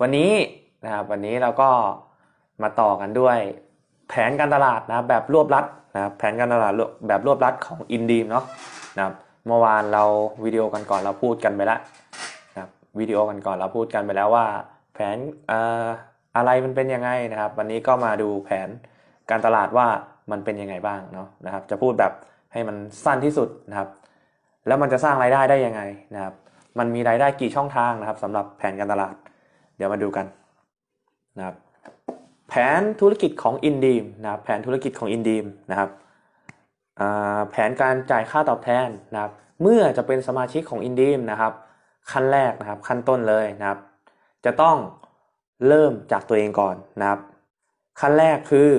วันนี้นะครับวันนี้เราก็มาต่อกันด้วยแผนการตลาดนะแบบรวบรัดนะครับแผนการตลาดแบบรวบรัดของอินดีมเนาะนะครับเมื่อวานเราวิดีโอกันก่อนเราพูดกันไปแล้วนะครับวิดีโอกันก่อนเราพูดกันไปแล้วว่า แผนอ่ออะไรมันเป็นยังไงนะครับ วันนี้ก็มาดูแผนการตลาดว่ามันเป็นยังไงบ้างเนาะนะครับ จะพูดแบบให้มันสั้นที่สุดนะครับ แล้วมันจะสร้างรายได้ได้ยังไงนะครับ มันมีรายได้กี่ช่องทางนะครับสำหรับแผนการตลาด เดี๋ยวมาดูกันนะครับแผนธุรกิจของอินดีมนะครับแผนธุรกิจของอินดีมนะครับแผนการจ่ายค่าตอบแทนนะครับ เมื่อจะเป็นสมาชิกของอินดีมนะครับ ขั้นแรกนะครับขั้นต้นเลยนะครับ จะต้องเริ่มจากตัวเองก่อนนะครับ ขั้นแรกคือ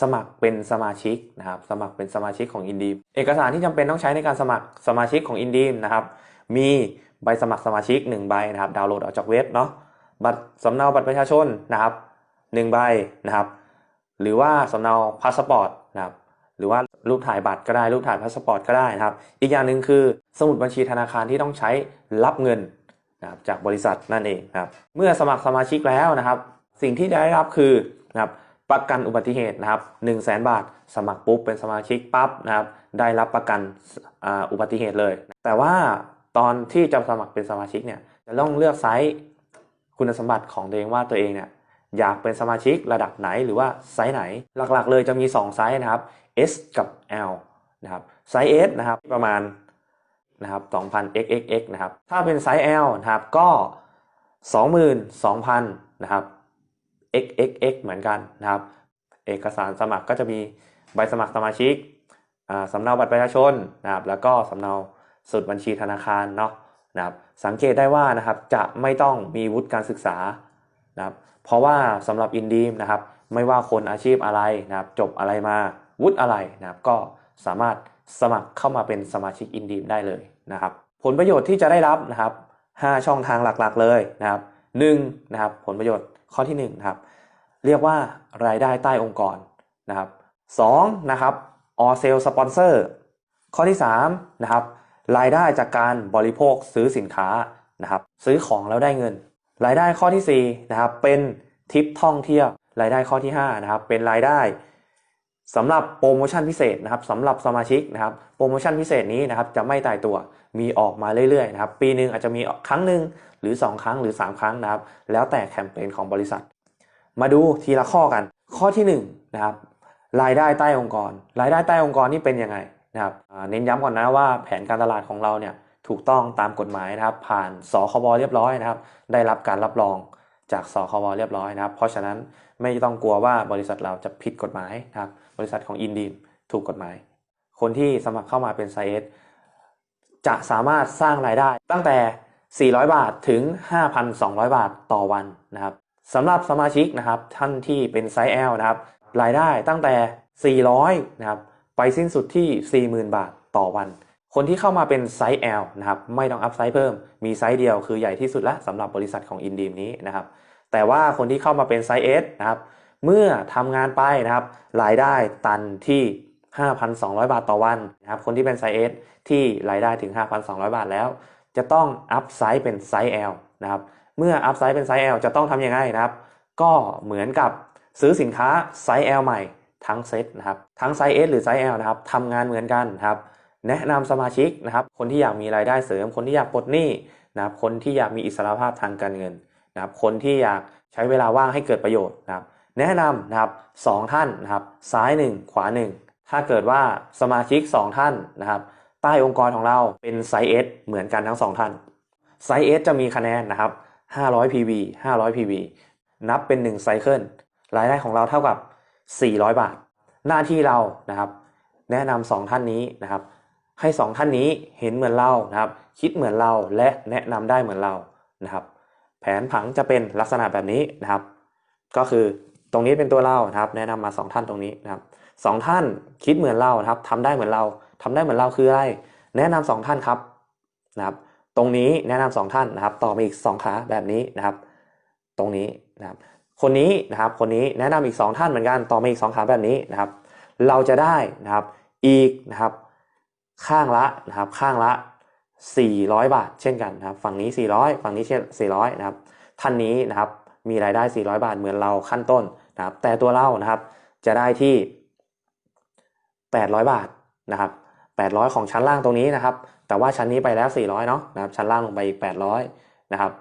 สมัครเป็นสมาชิกนะครับ สมัครเป็นสมาชิกของอินดีมเอกสารที่จำเป็นต้องใช้ในการสมัครสมาชิกของอินดีมนะครับ มีใบสมัครสมาชิก 1 ใบนะครับ ดาวน์โหลดออกจากเว็บเนาะ บัตรสำเนาบัตรประชาชนนะครับ1ใบนะครับ หรือว่าสำเนาพาสปอร์ตนะครับหรือว่ารูปถ่ายบัตรก็ได้รูปถ่ายพาสปอร์ตก็ได้นะครับ อีกอย่างหนึ่งคือสมุดบัญชีธนาคารที่ต้องใช้รับเงินนะครับจากบริษัทนั่นเองนะครับเมื่อสมัครสมาชิกแล้วนะครับ สิ่งที่ได้รับคือนะครับประกันอุบัติเหตุนะครับ1 0 0 0 0แบาท สมัครปุ๊บเป็นสมาชิกปั๊บนะครับได้รับประกันอ,อุบัติเหตุเลย แต่ว่าตอนที่จะสมัครเป็นสมาชิกเนี่ยจะต้องเลือกไซส์ คุณสมบัติของตัวเองว่าตัวเองเนี่ยอยากเป็นสมาชิกระดับไหนหรือว่าไซส์ไหน หลักๆ เลยจะมี 2 ไซส์นะครับ S กับ L นะครับไซส์ S นะครับประมาณนะครับ2,000 xxx นะครับถ้าเป็นไซส์ L นะครับก็ 22,000นะครับ xxx เหมือนกันนะครับ เอกสารสมัครก็จะมีใบสมัครสมาชิกอ่าสำเนาบัตรประชาชนนะครับแล้วก็สำเนาสุดบัญชีธนาคารเนาะ นะครับสังเกตได้ว่านะครับจะไม่ต้องมีวุฒิการศึกษานะครับเพราะว่าสำหรับอินดีมนะครับไม่ว่าคนอาชีพอะไรนะครับจบอะไรมาวุฒิอะไรนะครับก็สามารถสมัครเข้ามาเป็นสมาชิกอินดีมได้เลยนะครับผลประโยชน์ที่จะได้รับนะครับ 5 ช่องทางหลักๆเลยนะครับ1นะครับผลประโยชน์ข้อที่1นะครับเรียกว่ารายได้ใต้องค์กรนะครับ2นะครับ all sale sponsor ข้อที่3นะครับ รายได้จากการบริโภคซื้อสินค้านะครับซื้อของแล้วได้เงิน รายได้ข้อที่4นะครับเป็นทริปท่องเที่ยว รายได้ข้อที่5นะครับเป็นรายได้สำหรับโปรโมชั่นพิเศษนะครับสำหรับสมาชิกนะครับโปรโมชั่นพิเศษนี้นะครับจะไม่ตายตัวมีออกมาเรื่อยๆนะครับปีหนึ่งอาจจะมีครั้งหนึ่งหรือ 2 ครั้งหรือ 3 ครั้งนะครับแล้วแต่แคมเปญของบริษัท มาดูทีละข้อกัน ข้อที่1นงนะครับรายได้ใต้องค์กร รายได้ใต้องค์กรนี่เป็นยังไง นะครับเน้นย้ำก่อนนะว่าแผนการตลาดของเราเนี่ยถูกต้องตามกฎหมายนะครับ ผ่านสคบเรียบร้อยนะครับ ได้รับการรับรองจากสคบเรียบร้อยนะครับ เพราะฉะนั้นไม่ต้องกลัวว่าบริษัทเราจะผิดกฎหมายนะครับ บริษัทของอินดีมถูกกฎหมาย คนที่สมัครเข้ามาเป็นไซเอสจะสามารถสร้างรายได้ตั้งแต่ 400 บาทถึง 5,200 บาทต่อวันนะครับสำหรับสมาชิกนะครับท่านที่เป็นไซส์ L นะครับ รายได้ตั้งแต่ 400 นะครับ ไปสิ้นสุดที่ 40,000 บาทต่อวัน คนที่เข้ามาเป็นไซส์ L นะครับไม่ต้องอัพไซส์เพิ่ม มีไซส์เดียวคือใหญ่ที่สุดแล้วสำหรับบริษัทของอินดีมนี้นะครับ แต่ว่าคนที่เข้ามาเป็นไซส์ S นะครับ เมื่อทำงานไปนะครับรายได้ตันที่ 5,200 บาทต่อวันนะครับ คนที่เป็นไซส์ S ที่รายได้ถึง 5,200 บาทแล้ว จะต้องอัพไซส์เป็นไซส์ L นะครับ เมื่ออัพไซส์เป็นไซส์ L จะต้องทำยังไงนะครับ ก็เหมือนกับซื้อสินค้าไซส์ L ใหม่ ทั้งเซตนะครับทั้งไซส์ S หรือไซส์ L นะครับทำงานเหมือนกันครับแนะนำสมาชิกนะครับคนที่อยากมีรายได้เสริม คนที่อยากปลดหนี้นะครับคนที่อยากมีอิสรภาพทางการเงินนะครับคนที่อยากใช้เวลาว่างให้เกิดประโยชน์นะครับแนะนำนะครับสองท่านนะครับซ้าย 1 ขวา 1 ถ้าเกิดว่าสมาชิก 2 ท่านนะครับใต้องค์กรของเราเป็นไซส์ S เหมือนกันทั้ง 2 ท่านไซส์ S จะมีคะแนนนะครับ500 PV 500 PV นับเป็น 1 ไซเคิลรายได้ของเราเท่ากับ 400 บาท หน้าที่เรานะครับ แนะนำสองท่านนี้นะครับ ให้2ท่านนี้เห็นเหมือนเรานะครับ คิดเหมือนเราและแนะนำได้เหมือนเรานะครับ แผนผังจะเป็นลักษณะแบบนี้นะครับ ก็คือตรงนี้เป็นตัวเรานะครับ แนะนำมา2ท่านตรงนี้นะครับสองท่านคิดเหมือนเรานะครับทำได้เหมือนเราทำได้เหมือนเราคืออะไร แนะนำสองท่านครับนะครับตรงนี้แนะนำสองท่านนะครับ ต่อมาอีกสองขาแบบนี้นะครับ ตรงนี้นะครับ คนนี้นะครับ คนนี้แนะนำอีกสองท่านเหมือนกันต่อมาอีกสองขาแบบนี้นะครับ เราจะได้นะครับอีกนะครับ ข้างละนะครับ ข้างละ 400 บาท เช่นกันนะครับ ฝั่งนี้ 400 ฝั่งนี้เช่น400 นะครับ ท่านนี้นะครับมีรายได้ 400 บาทเหมือนเราขั้นต้นนะครับ แต่ตัวเรานะครับจะได้ที่ 800 บาทนะครับ 800 ของชั้นล่างตรงนี้นะครับ แต่ว่าชั้นนี้ไปแล้ว 400 เนาะนะครับ ชั้นล่างลงไปอีก 800 นะครับ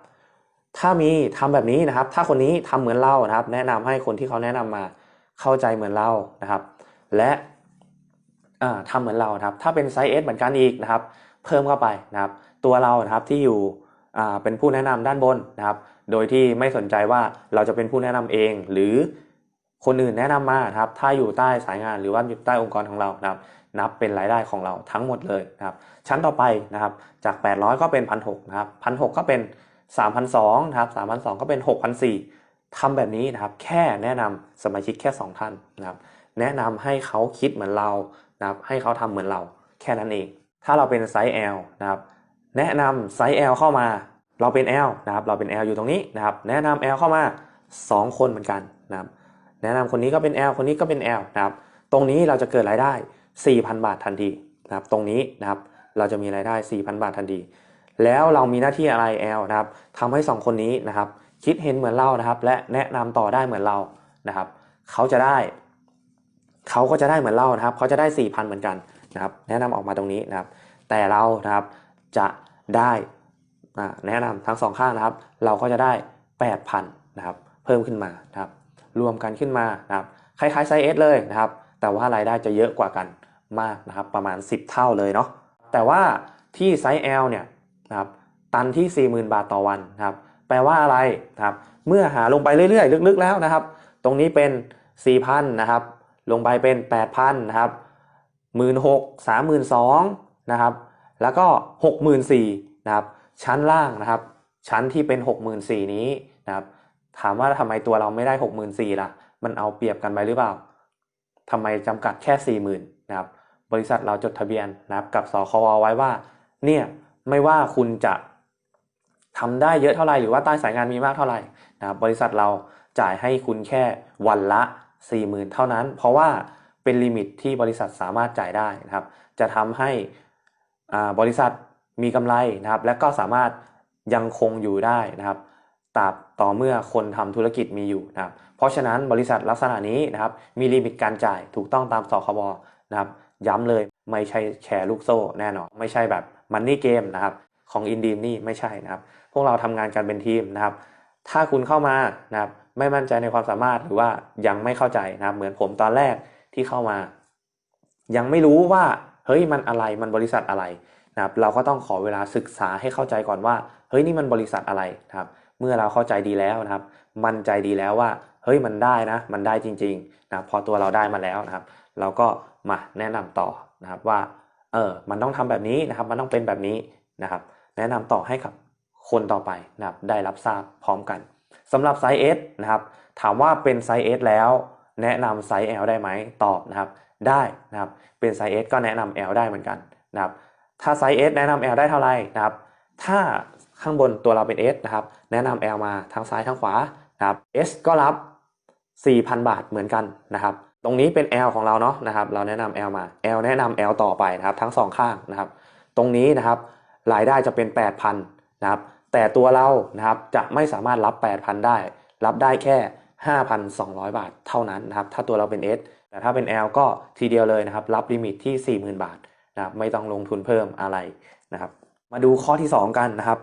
ถ้ามีทำแบบนี้นะครับ ถ้าคนนี้ทำเหมือนเรานะครับ แนะนำให้คนที่เขาแนะนำมาเข้าใจเหมือนเรานะครับ และอ่าทำเหมือนเราครับ ถ้าเป็นไซส์ S เหมือนกันอีกนะครับ เพิ่มเข้าไปนะครับ ตัวเรานะครับที่อยู่เป็นผู้แนะนำด้านบนนะครับ โดยที่ไม่สนใจว่าเราจะเป็นผู้แนะนำเอง หรือคนอื่นแนะนำมานะครับ ถ้าอยู่ใต้สายงานหรือว่าอยู่ใต้องค์กรของเรานะครับ นับเป็นรายได้ของเราทั้งหมดเลยนะครับ ชั้นต่อไปนะครับ จาก 800 ก็เป็น 1,600นะครับ1,600 ก็เป็น 3,200นะครับ3,200ก็เป็น6,400ทำแบบนี้นะครับ แค่แนะนำสมาชิกแค่ 2 ท่านนะครับ แนะนำให้เขาคิดเหมือนเรานะครับ ให้เขาทำเหมือนเรา แค่นั้นเอง ถ้าเราเป็นไซส์ L นะครับ แนะนำไซส์ L เข้ามา เราเป็น L นะครับ เราเป็น L อยู่ตรงนี้นะครับ แนะนำ L เข้ามา 2 คนเหมือนกันนะครับ แนะนำคนนี้ก็เป็น L คนนี้ก็เป็น L นะครับ ตรงนี้เราจะเกิดรายได้ 4,000 บาททันทีนะครับ ตรงนี้นะครับ เราจะมีรายได้ 4,000 บาททันที แล้วเรามีหน้าที่อะไร L นะครับทำให้ 2 คนนี้นะครับ คิดเห็นเหมือนเรานะครับ และแนะนำต่อได้เหมือนเรานะครับ เขาจะได้ เขาก็จะได้เหมือนเรานะครับ เขาจะได้4,000เหมือนกันนะครับ แนะนำออกมาตรงนี้นะครับ แต่เรานะครับจะได้แนะนำทั้งสองข้างนะครับ เราก็จะได้ 8,000นะครับ เพิ่มขึ้นมานะครับ รวมกันขึ้นมานะครับ คล้ายๆไซส์ S เลยนะครับ แต่ว่ารายได้จะเยอะกว่ากันมากนะครับ ประมาณ 10 เท่าเลยเนาะแต่ว่าที่ไซส์ L เนี่ย นะครับตันที่ 40,000 บาทต่อวันนะครับแปลว่าอะไรนะครับเมื่อหาลงไปเรื่อยๆ ลึกๆแล้วนะครับ ตรงนี้เป็น 4,000นะครับลงไปเป็น 8,000นะครับ16,000 32,000นะครับแล้วก็ 64,000นะครับชั้นล่างนะครับ ชั้นที่เป็น 64,000 นี้นะครับถามว่าทำไมตัวเราไม่ได้ 64,000ล่ะ มันเอาเปรียบกันไปหรือเปล่าทำไมจำกัดแค่ 40,000นะครับบริษัทเราจดทะเบียนนะครับกับสควไว้ว่าเนี่ย ไม่ว่าคุณจะทำได้เยอะเท่าไหร่หรือว่าใต้สายงานมีมากเท่าไหร่นะครับบริษัทเราจ่ายให้คุณแค่วันละ 40,000 เท่านั้น เพราะว่าเป็นลิมิตที่บริษัทสามารถจ่ายได้นะครับ จะทำให้อ่าบริษัทมีกำไรนะครับ และก็สามารถยังคงอยู่ได้นะครับตราบต่อเมื่อคนทำธุรกิจมีอยู่นะครับ เพราะฉะนั้นบริษัทลักษณะนี้นะครับ มีลิมิตการจ่ายถูกต้องตามสคบนะครับ ย้ำเลยไม่ใช่แชร์ลูกโซ่แน่นอนไม่ใช่แบบ มันนี่เกมนะครับของอินดีมนี่ไม่ใช่นะครับ พวกเราทำงานกันเป็นทีมนะครับ ถ้าคุณเข้ามานะครับไม่มั่นใจในความสามารถหรือว่ายังไม่เข้าใจนะครับ เหมือนผมตอนแรกที่เข้ามา ยังไม่รู้ว่าเฮ้ยมันอะไรมันบริษัทอะไรนะครับ เราก็ต้องขอเวลาศึกษาให้เข้าใจก่อนว่าเฮ้ยนี่มันบริษัทอะไรนะครับ เมื่อเราเข้าใจดีแล้วนะครับ มั่นใจดีแล้วว่าเฮ้ยมันได้นะ มันได้จริงๆนะพอตัวเราได้มาแล้วนะครับ เราก็มาแนะนำต่อนะครับว่า เออมันต้องทำแบบนี้นะครับ มันต้องเป็นแบบนี้นะครับ แนะนำต่อให้กับคนต่อไปนะครับได้รับทราบพร้อมกันสำหรับไซส์ S นะครับ ถามว่าเป็นไซส์ S แล้ว แนะนำไซส์ L ได้ไหมตอบนะครับ ได้นะครับเป็นไซส์ S ก็แนะนำ L ได้เหมือนกันนะครับ ถ้าไซส์ S แนะนำ L ได้เท่าไหร่นะครับ ถ้าข้างบนตัวเราเป็น S นะครับ แนะนำ L มาทางซ้ายทางขวานะครับ S ก็รับ 4,000 บาทเหมือนกันนะครับ ตรงนี้เป็น L ของเราเนาะนะครับ เราแนะนำ L มา L แนะนำ L ต่อไปนะครับทั้งสองข้างนะครับ ตรงนี้นะครับรายได้จะเป็น 8,000นะครับ แต่ตัวเรานะครับจะไม่สามารถรับ 8,000 ได้ รับได้แค่ 5,200 บาทเท่านั้นนะครับ ถ้าตัวเราเป็น S แต่ถ้าเป็น L ก็ทีเดียวเลยนะครับ รับลิมิตที่ 40,000 บาทนะครับ ไม่ต้องลงทุนเพิ่มอะไรนะครับ มาดูข้อที่ 2 กันนะครับ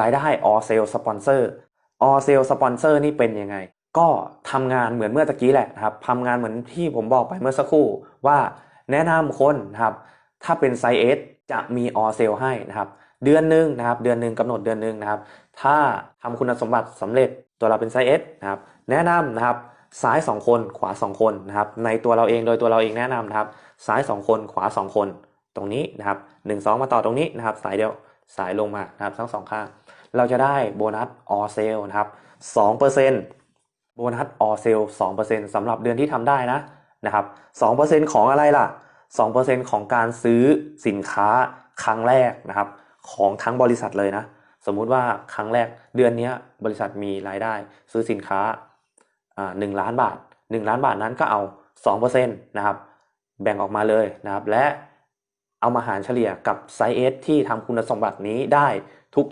รายได้ all sale sponsor all sale sponsor นี่เป็นยังไง ก็ทำงานเหมือนเมื่อตะกี้แหละนะครับทำงานเหมือนที่ผมบอกไปเมื่อสักครู่ว่าแนะนำคนนะครับ ถ้าเป็นไซส์ S จะมี all sale ให้นะครับ เดือนหนึ่งนะครับ เดือนหนึ่งกำหนดเดือนหนึ่งนะครับ ถ้าทำคุณสมบัติสำเร็จตัวเราเป็นไซส์ S นะครับ แนะนำนะครับซ้าย 2 คนขวา 2 คนนะครับ ในตัวเราเองโดยตัวเราเองแนะนำนะครับ ซ้าย 2 คนขวา 2 คน ตรงนี้นะครับ1 2 มาต่อตรงนี้นะครับ สายเดียวสายลงมานะครับทั้งสองข้าง เราจะได้โบนัส all sale นะครับ2% โบนัส all sale 2%สำหรับเดือนที่ทำได้นะนะครับ2%ของอะไรล่ะ2%ของการซื้อสินค้าครั้งแรกนะครับ ของทั้งบริษัทเลยนะ สมมุติว่าครั้งแรกเดือนนี้บริษัทมีรายได้ ซื้อสินค้าหนึ่งล้านบาท1ล้านบาทนั้นก็เอา2%นะครับแบ่งออกมาเลยนะครับ และเอามาหารเฉลี่ยกับไซส์ S ที่ทำคุณสมบัตินี้ได้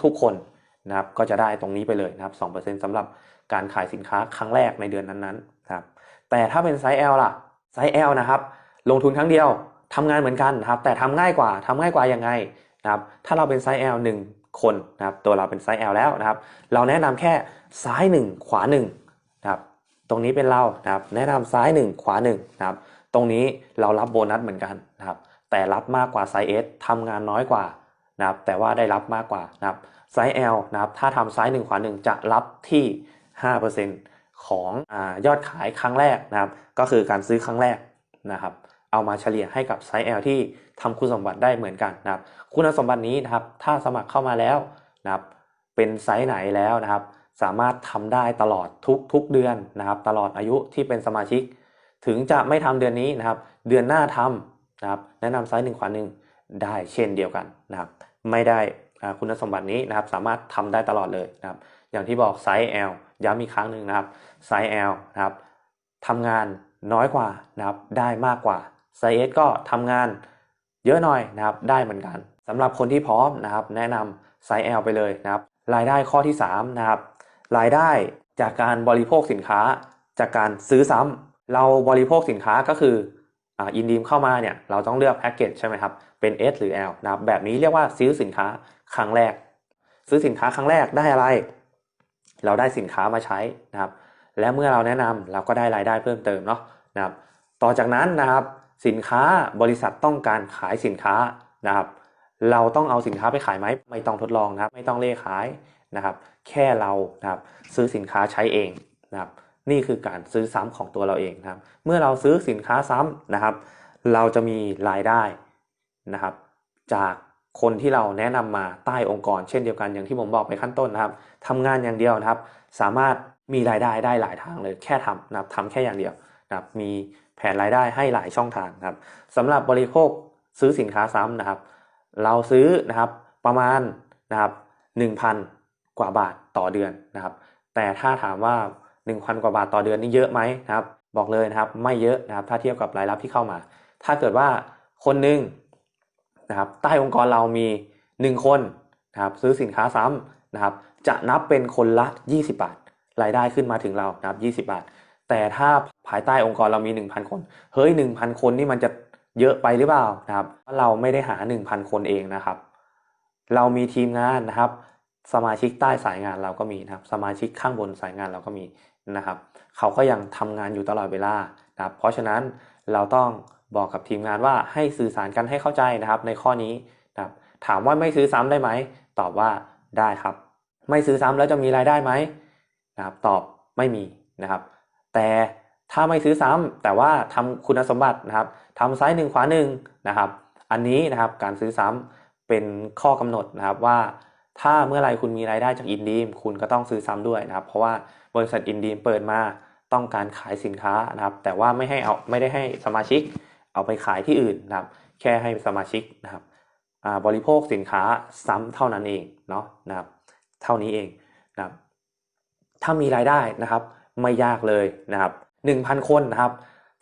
ทุกๆคน นะครับก็จะได้ตรงนี้ไปเลยนะครับ2%สำหรับการขายสินค้าครั้งแรกในเดือนนั้นๆนะครับแต่ถ้าเป็นไซส์ L ล่ะไซส์ L นะครับ ลงทุนครั้งเดียวทำงานเหมือนกันนะครับ แต่ทำง่ายกว่าทำง่ายกว่ายังไงนะครับ ถ้าเราเป็นไซส์ L 1คนนะครับตัวเราเป็นไซส์ L แล้วนะครับ เราแนะนำแค่ซ้าย 1 ขวา1นะครับตรงนี้เป็นเรานะครับแนะนำซ้าย 1 ขวา1นะครับตรงนี้เรารับโบนัสเหมือนกันนะครับแต่รับมากกว่าไซส์ S ทำงานน้อยกว่านะครับแต่ว่าได้รับมากกว่านะครับ ไซส์ L นะครับ ถ้าทำไซ้าย1ขวา1จะรับที่ 5%ของอยอดขายครั้งแรกนะครับ ก็คือการซื้อครั้งแรกนะครับ เอามาเฉลี่ยให้กับไซส์ L ที่ทำคุณสมบัติได้เหมือนกันนะครับ คุณสมบัตินี้นะครับ ถ้าสมัครเข้ามาแล้วนะครับ เป็นไซส์ไหนแล้วนะครับ สามารถทำได้ตลอดทุกทุกเดือนนะครับ ตลอดอายุที่เป็นสมาชิก ถึงจะไม่ทำเดือนนี้นะครับ เดือนหน้าทำนะครับ แนะนำไซส์หนึ่งขวาหนึ่งได้เช่นเดียวกันนะครับ ไม่ได้ คุณสมบัตินี้นะครับสามารถทำได้ตลอดเลยนะครับ อย่างที่บอกไซส์ L ย้ำอีกครั้งหนึ่งนะครับไซส์ L นะครับทำงานน้อยกว่านะครับได้มากกว่าไซส์ S ก็ทำงานเยอะหน่อยนะครับได้เหมือนกันสำหรับคนที่พร้อมนะครับแนะนำไซส์ L ไปเลยนะครับรายได้ข้อที่3นะครับรายได้จากการบริโภคสินค้าจากการซื้อซ้ำเราบริโภคสินค้าก็คืออินดีมเข้ามาเนี่ยเราต้องเลือกแพ็กเกจใช่ไหมครับเป็น S หรือ L นะครับแบบนี้เรียกว่าซื้อสินค้า ครั้งแรก ซื้อสินค้าครั้งแรกได้อะไร เราได้สินค้ามาใช้นะครับ และเมื่อเราแนะนำเราก็ได้รายได้เพิ่มเติมเนาะนะครับ ต่อจากนั้นนะครับสินค้าบริษัทต้องการขายสินค้านะครับ เราต้องเอาสินค้าไปขายไหมไม่ต้องทดลองนะครับ ไม่ต้องเล่ขายนะครับ แค่เรานะครับซื้อสินค้าใช้เองนะครับ นี่คือการซื้อซ้ำของตัวเราเองนะครับ เมื่อเราซื้อสินค้าซ้ำนะครับ เราจะมีรายได้นะครับ จาก คนที่เราแนะนำมาใต้องค์กร เช่นเดียวกันอย่างที่ผมบอกไปขั้นต้นนะครับทำงานอย่างเดียวนะครับ สามารถมีรายได้ได้หลายทางเลยแค่ทำนะครับทำแค่อย่างเดียวนะครับมีแผนรายได้ให้หลายช่องทางนะครับสำหรับบริโภคซื้อสินค้าซ้ำนะครับ เราซื้อนะครับประมาณนะครับ1,000 กว่าบาทต่อเดือนนะครับ แต่ถ้าถามว่า 1,000 กว่าบาทต่อเดือนนี่เยอะไหมนะครับ บอกเลยนะครับไม่เยอะนะครับ ถ้าเทียบกับรายรับที่เข้ามา ถ้าเกิดว่าคนหนึ่ง นะครับใต้องค์กรเรามี 1 คนนะครับซื้อสินค้าซ้ำนะครับจะนับเป็นคนละ 20 บาท รายได้ขึ้นมาถึงเรานะครับ 20 บาท แต่ถ้าภายใต้องค์กรเรามี 1,000 คน เฮ้ย 1,000 คนนี่มันจะเยอะไปหรือเปล่านะครับเราไม่ได้หา 1,000 คนเองนะครับ เรามีทีมงานนะครับ สมาชิกใต้สายงานเราก็มีนะครับ สมาชิกข้างบนสายงานเราก็มีนะครับ เขาก็ยังทำงานอยู่ตลอดเวลานะครับ เพราะฉะนั้นเราต้อง บอกกับทีมงานว่าให้สื่อสารกันให้เข้าใจนะครับ ในข้อนี้นะครับถามว่าไม่ซื้อซ้ำได้ไหม ตอบว่าได้ครับ ไม่ซื้อซ้ำแล้วจะมีรายได้ไหมนะครับตอบไม่มีนะครับ แต่ถ้าไม่ซื้อซ้ำแต่ว่าทำคุณสมบัตินะครับทำซ้ายหนึ่งขวาหนึ่งนะครับ อันนี้นะครับการซื้อซ้ำเป็นข้อกำหนดนะครับว่า ถ้าเมื่อไรคุณมีรายได้จากอินดีมคุณก็ต้องซื้อซ้ำด้วยนะครับ เพราะว่าบริษัทอินดีมเปิดมาต้องการขายสินค้านะครับ แต่ว่าไม่ให้เอาไม่ได้ให้สมาชิก เอาไปขายที่อื่นนะครับ แค่ให้สมาชิกนะครับบริโภคสินค้าซ้ำเท่านั้นเองเนาะนะครับ เท่านี้เองนะครับ ถ้ามีรายได้นะครับ ไม่ยากเลยนะครับ 1,000 คนนะครับ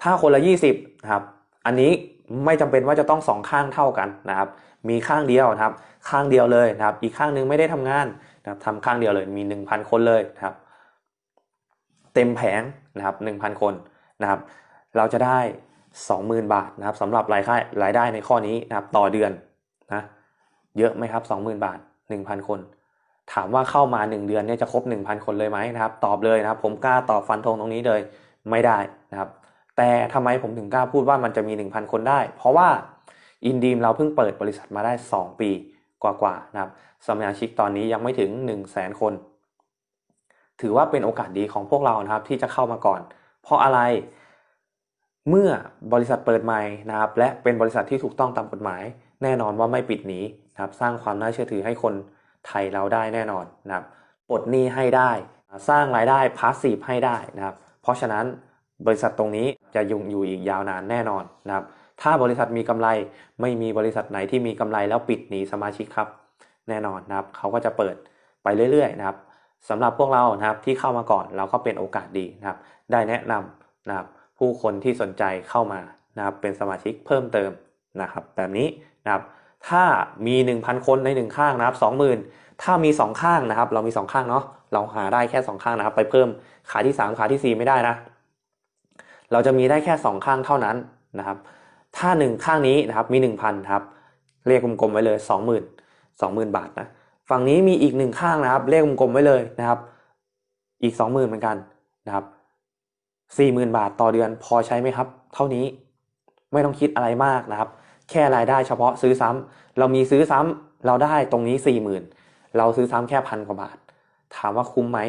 ถ้าคนละ 20นะครับ อันนี้ไม่จำเป็นว่าจะต้องสองข้างเท่ากันนะครับ มีข้างเดียวนะครับ ข้างเดียวเลยนะครับ อีกข้างนึงไม่ได้ทำงานนะครับทำข้างเดียวเลยมี 1,000 คนเลยนะครับ เต็มแผงนะครับ1,000 คนนะครับ เราจะได้ 20,000 บาทนะครับสำหรับรายได้รายได้ในข้อนี้นะครับต่อเดือนนะเยอะไหมครับ 20,000 บาท 1,000 คน ถามว่าเข้ามา 1 เดือนเนี่ยจะครบ 1,000 คนเลยไหมนะครับตอบเลยนะครับ ผมกล้าตอบฟันธงตรงนี้เลยไม่ได้นะครับ แต่ทำไมผมถึงกล้าพูดว่ามันจะมี 1,000 คนได้ เพราะว่าอินดีมเราเพิ่งเปิดบริษัทมาได้ 2 ปีกว่าๆนะครับสมาชิกตอนนี้ยังไม่ถึง 1 0 0 0 0แสนคน ถือว่าเป็นโอกาสดีของพวกเรานะครับที่จะเข้ามาก่อน เพราะอะไรเเมื่อบริษัทเปิดใหม่นะครับและเป็นบริษัทที่ถูกต้องตามกฎหมาย แน่นอนว่าไม่ปิดหนีนะครับสร้างความน่าเชื่อถือให้คนไทยเราได้แน่นอนนะครับปลดหนี้ให้ได้ สร้างรายได้พาสซีฟให้ได้นะครับเพราะฉะนั้นบริษัทตรงนี้จะยุ่งอยู่อีกยาวนานแน่นอนนะครับถ้าบริษัทมีกำไรไม่มีบริษัทไหนที่มีกำไรแล้วปิดหนีสมาชิกครับ แน่นอนนะครับเขาก็จะเปิดไปเรื่อยๆนะครับสำหรับพวกเรานะครับที่เข้ามาก่อนเราก็เป็นโอกาสดีนะครับได้แนะนำนะครับ ผู้คนที่สนใจเข้ามานะครับเป็นสมาชิกเพิ่มเติมนะครับแบบนี้นะครับถ้ามี 1,000 คนใน 1 ข้างนะครับถ้ามีสองข้างนะครับ เรามีสองข้างเนาะเราหาได้แค่สองข้างนะครับ ไปเพิ่มขาที่สามขาที่สี่ไม่ได้นะ เราจะมีได้แค่สองข้างเท่านั้นนะครับ ถ้าหนึ่งข้างนี้นะครับมีหนึ่งพันครับเลขกกลมๆไว้เลยสองหมื่นสองหมื่นบาทนะฝั่งนี้มีอีกหนึ่งข้างนะครับเลขกกลมๆไว้เลยนะครับ อีกสองหมื่นเหมือนกันนะครับ สี่หมื่นบาทต่อเดือนพอใช้ไหมครับ เท่านี้ไม่ต้องคิดอะไรมากนะครับ แค่รายได้เฉพาะซื้อซ้ำเรามีซื้อซ้ำเราได้ตรงนี้สี่หมื่นเราซื้อซ้ำแค่พันกว่าบาท ถามว่าคุ้มไหม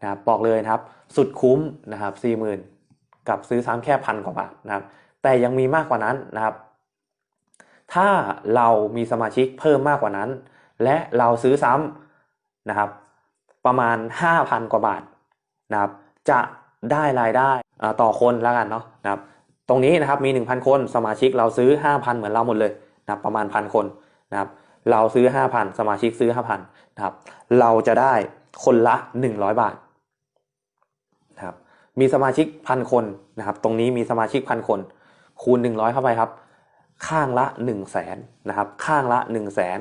นะครับบอกเลยนะครับ สุดคุ้มนะครับสี่หมื่นกับซื้อซ้ำแค่พันกว่าบาทนะครับ แต่ยังมีมากกว่านั้นนะครับ ถ้าเรามีสมาชิกเพิ่มมากกว่านั้น และเราซื้อซ้ำนะครับ ประมาณ 5,000 กว่าบาทนะครับ จะ ได้รายได้ต่อคนแล้วกันเนาะนะครับตรงนี้นะครับมี 1,000 คนสมาชิกเราซื้อ 5,000 เหมือนเราหมดเลยนะครับประมาณพันคนนะครับเราซื้อ 5,000 สมาชิกซื้อ 5,000นะครับเราจะได้คนละ 100 บาทนะครับมีสมาชิกพันคนนะครับตรงนี้มีสมาชิกพันคน คูณ 100 เข้าไปครับ ข้างละ 1 0 0 0 0แสนนะครับข้างละ 1 0 0 0 0แสน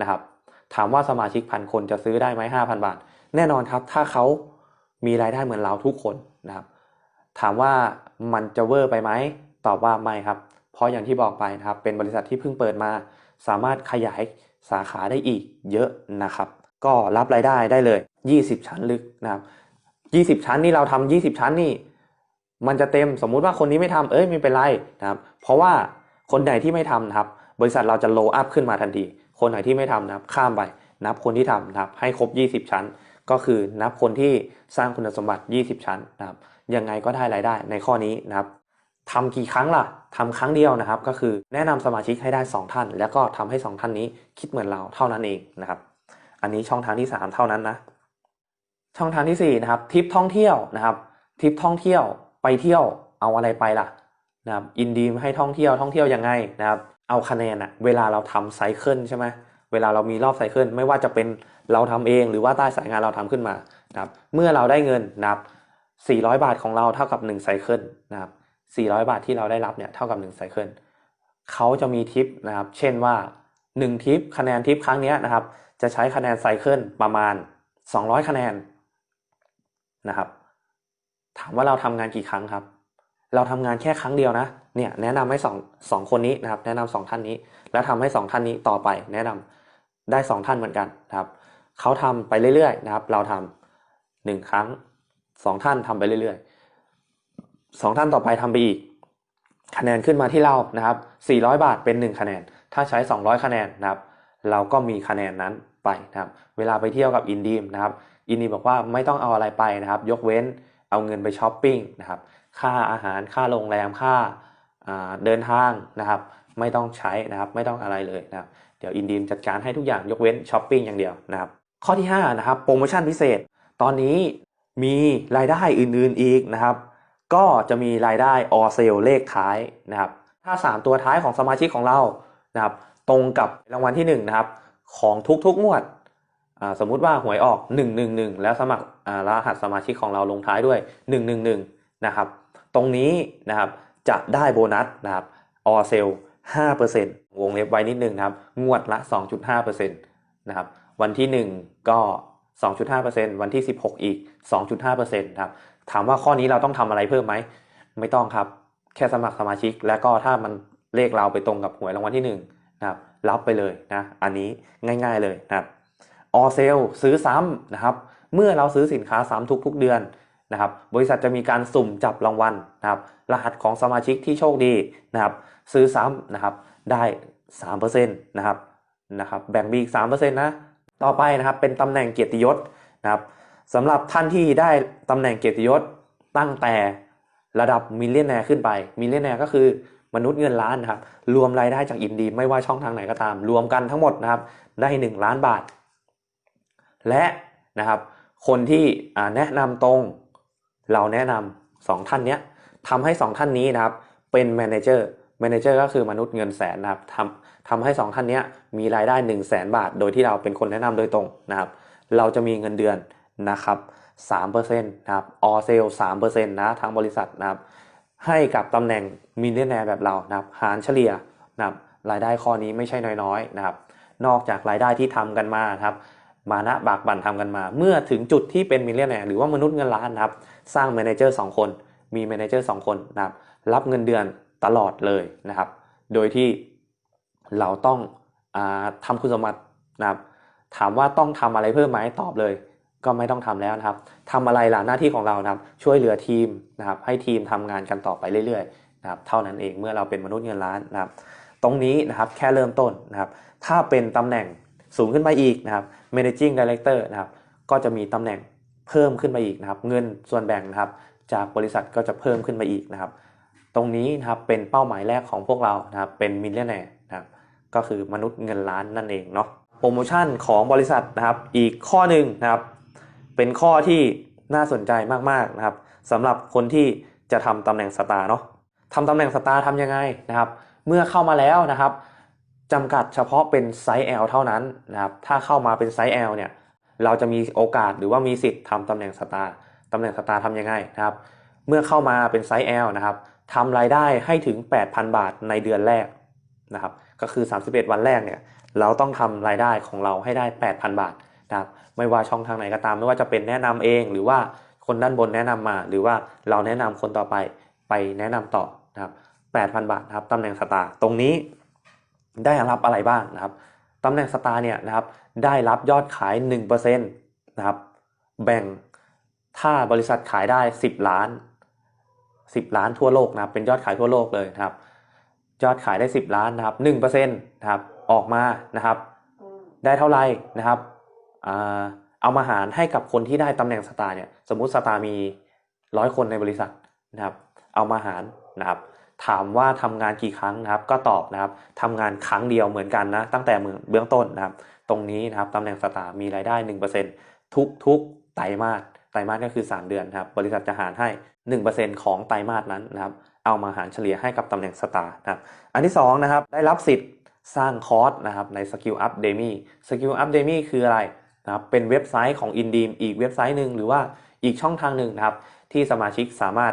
นะครับถามว่าสมาชิกพันคนจะซื้อได้ไหม5,000 บาท แน่นอนครับถ้าเขามีรายได้เหมือนเราทุกคน นะครับ ถามว่ามันจะเวอร์ไปไหมตอบว่าไม่ครับ เพราะอย่างที่บอกไปนะครับ เป็นบริษัทที่เพิ่งเปิดมา สามารถขยายสาขาได้อีกเยอะนะครับ ก็รับรายได้ได้เลย 20 ชั้นลึกนะครับ 20 ชั้นนี่เราทำ20 ชั้นนี่ มันจะเต็มสมมุติว่าคนนี้ไม่ทำเอ้ยไม่เป็นไรนะครับ เพราะว่าคนไหนที่ไม่ทำนะครับ บริษัทเราจะโลอัพขึ้นมาทันที คนไหนที่ไม่ทำนะครับ ข้ามไปนับคนที่ทำนะครับ ให้ครบ 20 ชั้น ก็คือนับคนที่สร้างคุณสมบัติ 20 ชั้นนะครับยังไงก็ได้รายได้ในข้อนี้นะครับทำกี่ครั้งล่ะทำครั้งเดียวนะครับ ก็คือแนะนำสมาชิกให้ได้ 2 ท่าน แล้วก็ทำให้ 2 ท่านนี้คิดเหมือนเราเท่านั้นเองนะครับ อันนี้ช่องทางที่ 3 เท่านั้นนะ ช่องทางที่4นะครับทริปท่องเที่ยวนะครับทริปท่องเที่ยวไปเที่ยวเอาอะไรไปล่ะนะครับอินดีมให้ท่องเที่ยวท่องเที่ยวยังไงนะครับเอาคะแนนอะเวลาเราทำไซเคิลใช่ไหม เวลาเรามีรอบไซเคิลไม่ว่าจะเป็นเราทำเอง หรือว่าใต้สายงานเราทำขึ้นมานะครับเมื่อเราได้เงินนะครับ400 บาทของเราเท่ากับ1ไซเคิลนะครับ400 บาทที่เราได้รับเนี่ยเท่ากับ1ไซเคิลเขาจะมีทิปนะครับ เช่นว่า 1 ทิปคะแนนทิปครั้งนี้นะครับ จะใช้คะแนนไซเคิลประมาณ 200 คะแนนนะครับ ถามว่าเราทำงานกี่ครั้งครับ เราทำงานแค่ครั้งเดียวนะ เนี่ยแนะนำให้สองสองคนนี้นะครับ แนะนำสองท่านนี้ แล้วทำให้สองท่านนี้ต่อไป แนะนำ ได้สองท่านเหมือนกันนะครับเขาทำไปเรื่อยๆนะครับ เราทำหนึ่งครั้งสองท่านทำไปเรื่อยๆสองท่านต่อไปทำไปอีก คะแนนขึ้นมาที่เรานะครับ 400 บาทเป็น 1 คะแนน ถ้าใช้ 200 คะแนนนะครับ เราก็มีคะแนนนั้นไปนะครับ เวลาไปเที่ยวกับอินดีมนะครับ อินดีมบอกว่าไม่ต้องเอาอะไรไปนะครับ ยกเว้นเอาเงินไปช้อปปิ้งนะครับ ค่าอาหาร ค่าโรงแรม ค่าเดินทางนะครับ ไม่ต้องใช้นะครับ ไม่ต้องอะไรเลยนะครับ เดี๋ยวอินดีมจัดการให้ทุกอย่างยกเว้นช้อปปิ้งอย่างเดียวนะครับข้อที่5นะครับโปรโมชั่นพิเศษ ตอนนี้มีรายได้อื่นๆอีกนะครับ ก็จะมีรายได้ออเซลเลขท้ายนะครับ ถ้า 3 ตัวท้ายของสมาชิกของเรานะครับ ตรงกับรางวัลที่1นะครับของทุกๆงวดสมมุติว่าหวยออก 111 แล้วสมัครรหัสสมาชิกของเราลงท้ายด้วย 111 นะครับ ตรงนี้นะครับจะได้โบนัสนะครับออเซล 5%วงเล็บไว้นิดนึงนะครับ งวดละ 2.5%นะครับ วันที่ 1 ก็ 2.5%วันที่ 16 อีก 2.5%นะครับ ถามว่าข้อนี้เราต้องทำอะไรเพิ่มไหม ไม่ต้องครับ แค่สมัครสมาชิก แล้วก็ถ้ามันเลขเราไปตรงกับหวยรางวัลที่1นะครับ รับไปเลยนะ อันนี้ง่าย ๆเลยนะครับ ออเซลซื้อซ้ำนะครับ เมื่อเราซื้อสินค้าซ้ำทุกๆเดือน นะครับบริษัทจะมีการสุ่มจับรางวัลนะครับรหัสของสมาชิกที่โชคดีนะครับซื้อซ้ำนะครับได้3%นะครับนะครับแบ่งบีอีก3%นะต่อไปนะครับเป็นตำแหน่งเกียรติยศนะครับสำหรับท่านที่ได้ตำแหน่งเกียรติยศตั้งแต่ระดับมิลเลนแนร์ขึ้นไปมิลเลนแนร์ก็คือมนุษย์เงินล้านนะครับรวมรายได้จากอินดีไม่ว่าช่องทางไหนก็ตาม รวมกันทั้งหมดนะครับได้ 1 ล้านบาท และนะครับคนที่แนะนำตรง เราแนะนำสองท่านนี้ทำให้สองท่านนี้นะครับ เป็นแมเนเจอร์แมเนเจอร์ก็คือมนุษย์เงินแสนนะครับทำทำให้สองท่านนี้มีรายได้ 1 0 0 0 0แสนบาท โดยที่เราเป็นคนแนะนำโดยตรงนะครับ เราจะมีเงินเดือนนะครับ3%นะครับออเซล3%นะทางบริษัทนะครับให้กับตำแหน่งมิลเลนแนร์แบบเรานะครับหารเฉลี่ยนะครับรายได้ข้อนี้ไม่ใช่น้อยๆนะครับ นอกจากรายได้ที่ทำกันมาครับ มานะบากบั่นทำกันมา เมื่อถึงจุดที่เป็นมิลเลนแนหรือว่ามนุษย์เงินล้านนะครับ สร้างแมเนเจอร์สองคน มีแมเนเจอร์สองคนนะครับ รับเงินเดือนตลอดเลยนะครับ โดยที่เราต้องอาทำคุณสมบัตินะครับ ถามว่าต้องทำอะไรเพิ่มไหมตอบเลย ก็ไม่ต้องทำแล้วนะครับทำอะไรล่ะหน้าที่ของเรานะครับ ช่วยเหลือทีมนะครับ ให้ทีมทำงานกันต่อไปเรื่อยๆนะครับ เท่านั้นเองเมื่อเราเป็นมนุษย์เงินล้านนะครับ ตรงนี้นะครับแค่เริ่มต้นนะครับ ถ้าเป็นตำแหน่ง สูงขึ้นไปอีกนะครับ managing director นะครับก็จะมีตำแหน่งเพิ่มขึ้นมาอีกนะครับ เงินส่วนแบ่งนะครับ จากบริษัทก็จะเพิ่มขึ้นมาอีกนะครับ ตรงนี้นะครับเป็นเป้าหมายแรกของพวกเรานะครับเป็นมิลเลนแนร์นะครับก็คือมนุษย์เงินล้านนั่นเองเนาะโปรโมชั่นของบริษัทนะครับ อีกข้อหนึ่งนะครับ เป็นข้อที่น่าสนใจมากๆนะครับสำหรับคนที่จะทำตำแหน่งสตาร์เนาะทำตำแหน่งสตาร์ทำยังไงนะครับ เมื่อเข้ามาแล้วนะครับ จำกัดเฉพาะเป็นไซส์ L เท่านั้นนะครับ ถ้าเข้ามาเป็นไซส์ L เนี่ย เราจะมีโอกาสหรือว่ามีสิทธิ์ทำตำแหน่งสตาร์ตำแหน่งสตาร์ทำยังไงนะครับ เมื่อเข้ามาเป็นไซส์ L นะครับทำรายได้ให้ถึง 8,000 บาทในเดือนแรกนะครับ ก็คือ 31 วันแรกเนี่ย เราต้องทำรายได้ของเราให้ได้ 8,000 บาทนะครับ ไม่ว่าช่องทางไหนก็ตาม ไม่ว่าจะเป็นแนะนำเอง หรือว่าคนด้านบนแนะนำมา หรือว่าเราแนะนำคนต่อไปไปแนะนำต่อนะครับ 8,000 บาทนะครับตำแหน่งสตาร์ตรงนี้ ได้รับอะไรบ้างนะครับตำแหน่งสตาร์เนี่ยนะครับได้รับยอดขาย 1%นะครับแบ่งถ้าบริษัทขายได้ 10 ล้าน 10 ล้านทั่วโลกนะครับเป็นยอดขายทั่วโลกเลยนะครับ ยอดขายได้ 10 ล้านนะครับ1%นะครับออกมานะครับ ได้เท่าไหร่นะครับเอามาหารให้กับคนที่ได้ตำแหน่งสตาร์เนี่ยสมมุติสตาร์มีร้อยคนในบริษัทนะครับ เอามาหารนะครับ ถามว่าทำงานกี่ครั้งนะครับ ก็ตอบนะครับทำงานครั้งเดียวเหมือนกันนะ ตั้งแต่เบื้องต้นนะครับ ตรงนี้นะครับตำแหน่งสตาร์มีรายได้ 1%ทุกทุกไตรมาสไตรมาสก็คือ 3 เดือนนะครับ บริษัทจะหารให้ 1%ของไตรมาสนั้นนะครับ เอามาหารเฉลี่ยให้กับตำแหน่งสตาร์นะครับ อันที่2นะครับ ได้รับสิทธิ์สร้างคอร์สนะครับใน Skill Up Demi Skill Up Demi คืออะไรนะครับ เป็นเว็บไซต์ของ Indeem อีกเว็บไซต์หนึ่งหรือว่าอีกช่องทางหนึ่งนะครับ ที่สมาชิกสามารถ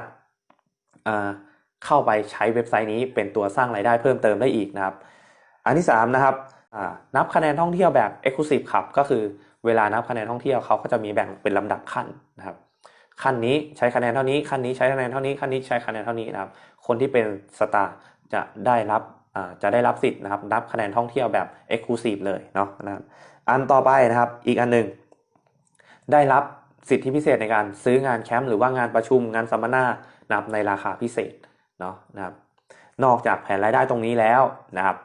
อ่า เข้าไปใช้เว็บไซต์นี้เป็นตัวสร้างรายได้เพิ่มเติมได้อีกนะครับ อันที่3นะครับนับคะแนนท่องเที่ยวแบบ Exclusive ครับก็คือเวลานับคะแนนท่องเที่ยวเขาก็จะมีแบ่งเป็นลำดับขั้นนะครับขั้นนี้ใช้คะแนนเท่านี้ขั้นนี้ใช้คะแนนเท่านี้ขั้นนี้ใช้คะแนนเท่านี้นะครับ คนที่เป็นสตาร์จะได้รับจะได้รับสิทธิ์นะครับนับคะแนนท่องเที่ยวแบบ Exclusive เลยเนาะนะครับอันต่อไปนะครับอีกอันหนึ่งได้รับสิทธิพิเศษในการซื้องานแคมป์หรือว่างานประชุมงานสัมมนานับในราคาพิเศษ เนาะนะครับ นอกจากแผนรายได้ตรงนี้แล้วนะครับ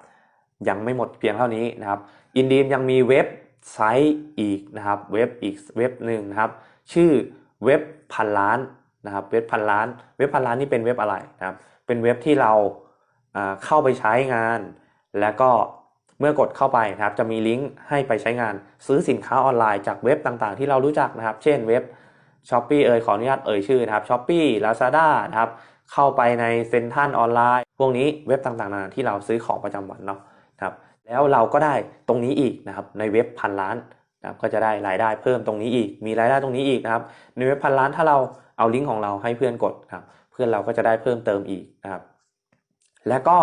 ยังไม่หมดเพียงเท่านี้นะครับอินดีมยังมีเว็บไซต์อีกนะครับ เว็บอีกเว็บหนึ่งนะครับ ชื่อเว็บพันล้านนะครับ เว็บพันล้าน เว็บพันล้านนี่เป็นเว็บอะไรนะครับ เป็นเว็บที่เราเข้าไปใช้งาน แล้วก็เมื่อกดเข้าไปนะครับ จะมีลิงก์ให้ไปใช้งาน ซื้อสินค้าออนไลน์จากเว็บต่างๆ ที่เรารู้จักนะครับ เช่นเว็บ s h อ p e e เอ่ยขออนุญาตเอ่ยชื่อนะครับ s h อ p e e Lazada นะครับ เข้าไปในเซ็นทรัลออนไลน์ พวกนี้เว็บต่างๆนานาที่เราซื้อของประจำวันเนาะครับแล้วเราก็ได้ตรงนี้อีกนะครับในเว็บพันล้านนะครับก็จะได้รายได้เพิ่มตรงนี้อีก มีรายได้ตรงนี้อีกนะครับในเว็บพันล้านถ้าเราเอาลิงก์ของเราให้เพื่อนกดครับเพื่อนเราก็จะได้เพิ่มเติมอีกนะครับแล้วก็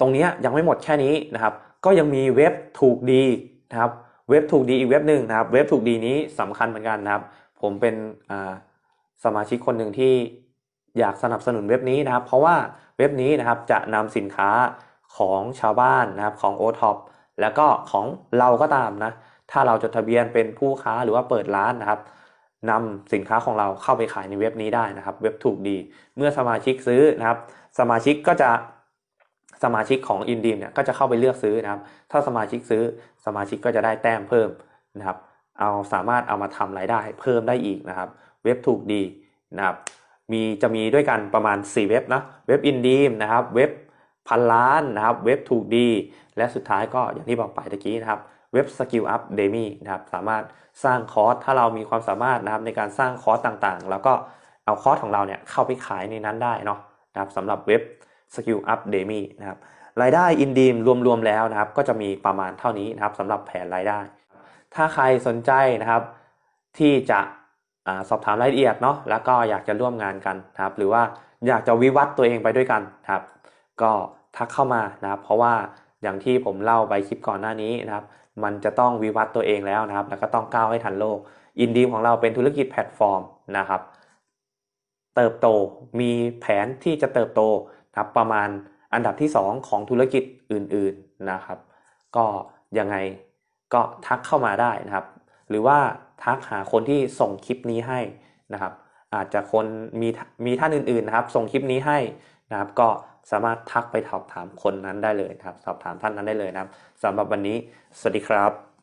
ตรงนี้ยังไม่หมดแค่นี้นะครับ ก็ยังมีเว็บถูกดีนะครับเว็บถูกดีอีกเว็บหนึ่งนะครับ เว็บถูกดีนี้สำคัญเหมือนกันนะครับ ผมเป็นสมาชิกคนหนึ่งที่ อยากสนับสนุนเว็บนี้นะครับ เพราะว่าเว็บนี้นะครับจะนำสินค้าของชาวบ้านนะครับของ o t o p แล้วก็ของเราก็ตามนะ ถ้าเราจดทะเบียนเป็นผู้ค้าหรือว่าเปิดร้านนะครับนำสินค้าของเราเข้าไปขายในเว็บนี้ได้นะครับ เว็บถูกดี เมื่อสมาชิกซื้อนะครับ สมาชิกก็จะสมาชิกของอินดีมเนี่ยก็จะเข้าไปเลือกซื้อนะครับ ถ้าสมาชิกซื้อสมาชิกก็จะได้แต้มเพิ่มนะครับ เอาสามารถเอามาทำรายได้เพิ่มได้อีกนะครับ เว็บถูกดีนะครับ มีจะมีด้วยกันประมาณ 4 เว็บนะเว็บอินดีมนะครับเว็บพันล้านนะครับเว็บถูกดี และสุดท้ายก็อย่างที่บอกไปตะกี้นะครับเว็บ Skill Up Demi นะครับสามารถสร้างคอร์สถ้าเรามีความสามารถนะครับในการสร้างคอร์สต่างๆ แล้วก็เอาคอร์สของเราเนี่ยเข้าไปขายในนั้นได้เนาะนะครับสำหรับเว็บ Skill Up Demi นะครับรายได้อินดีมรวมๆแล้วนะครับ ก็จะมีประมาณเท่านี้นะครับสำหรับแผนรายได้ ถ้าใครสนใจนะครับที่จะ อาสอบถามรายละเอียดเนาะแล้วก็อยากจะร่วมงานกันนะครับหรือว่าอยากจะวิวัฒน์ตัวเองไปด้วยกันครับ ก็ทักเข้ามานะครับ เพราะว่าอย่างที่ผมเล่าไปคลิปก่อนหน้านี้นะครับ มันจะต้องวิวัฒน์ตัวเองแล้วนะครับ แล้วก็ต้องก้าวให้ทันโลกอินดีมของเราเป็นธุรกิจแพลตฟอร์มนะครับ เติบโตมีแผนที่จะเติบโตนะครับประมาณอันดับที่ 2 ของธุรกิจอื่น ๆนะครับ ก็ยังไงก็ทักเข้ามาได้นะครับ หรือว่า ทักหาคนที่ส่งคลิปนี้ให้นะครับ อาจจะคนมีมีท่านอื่นๆนะครับ ส่งคลิปนี้ให้นะครับ ก็สามารถทักไปสอบถามคนนั้นได้เลยครับ สอบถามท่านนั้นได้เลยนะครับสำหรับวันนี้ สวัสดีครับ